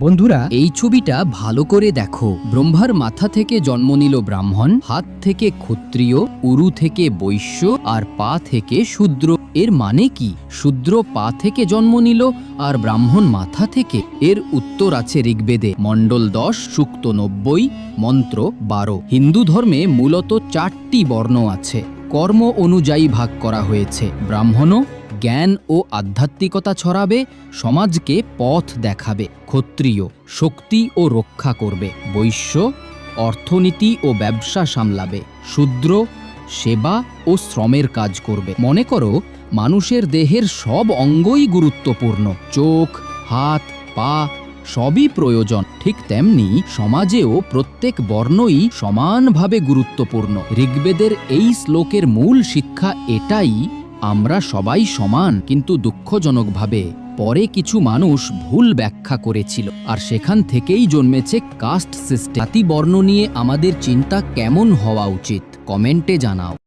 বন্ধুরা, এই ছবিটা ভালো করে দেখো। ব্রহ্মার মাথা থেকে জন্ম নিল ব্রাহ্মণ, হাত থেকে ক্ষত্রিয়, উরু থেকে বৈশ্য আর পা থেকে শূদ্র। এর মানে কি? শূদ্র পা থেকে জন্ম নিল আর ব্রাহ্মণ মাথা থেকে। এর উত্তর আছে ঋগ্বেদে। মণ্ডল দশ, সুক্ত নব্বই, মন্ত্র বারো। হিন্দু ধর্মে মূলত চারটি বর্ণ আছে। কর্ম অনুযায়ী ভাগ করা হয়েছে। ব্রাহ্মণও জ্ঞান ও আধ্যাত্মিকতা ছড়াবে, সমাজকে পথ দেখাবে, ক্ষত্রিয়, শক্তি ও রক্ষা করবে, বৈশ্য, অর্থনীতি ও ব্যবসা সামলাবে, শূদ্র, সেবা ও শ্রমের কাজ করবে। মনে করো, মানুষের দেহের সব অঙ্গই গুরুত্বপূর্ণ, চোখ, হাত, পা, সবই প্রয়োজন। ঠিক তেমনি সমাজেও প্রত্যেক বর্ণই সমানভাবে গুরুত্বপূর্ণ। ঋগ্বেদের এই শ্লোকের মূল শিক্ষা এটাই আমরা সবাই সমান, কিন্তু দুঃখজনকভাবে পরে কিছু মানুষ ভুল ব্যাখ্যা করেছিল। আর সেখান থেকেই জন্মেছে কাস্ট সিস্টেম জাতিবর্ণ নিয়ে আমাদের চিন্তা কেমন হওয়া উচিত? কমেন্টে জানাও।